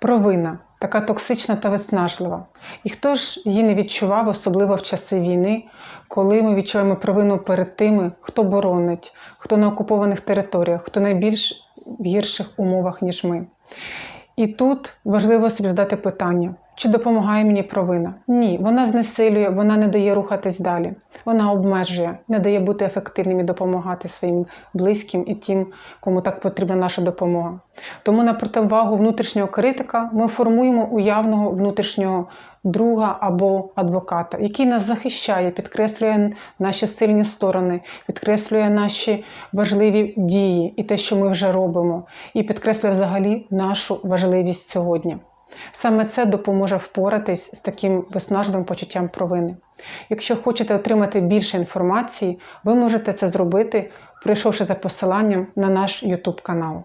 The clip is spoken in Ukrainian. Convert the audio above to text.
Провина така токсична та виснажлива. І хто ж її не відчував, особливо в часи війни, коли ми відчуваємо провину перед тими, хто боронить, хто на окупованих територіях, хто найбільш в гірших умовах, ніж ми. І тут важливо собі задати питання: чи допомагає мені провина? Ні, вона знесилює, вона не дає рухатись далі. Вона обмежує, не дає бути ефективним і допомагати своїм близьким і тим, кому так потрібна наша допомога. Тому на противагу внутрішнього критика ми формуємо уявного внутрішнього друга або адвоката, який нас захищає, підкреслює наші сильні сторони, підкреслює наші важливі дії і те, що ми вже робимо, і підкреслює взагалі нашу важливість сьогодні. Саме це допоможе впоратись з таким виснажливим почуттям провини. Якщо хочете отримати більше інформації, ви можете це зробити, прийшовши за посиланням на наш YouTube канал.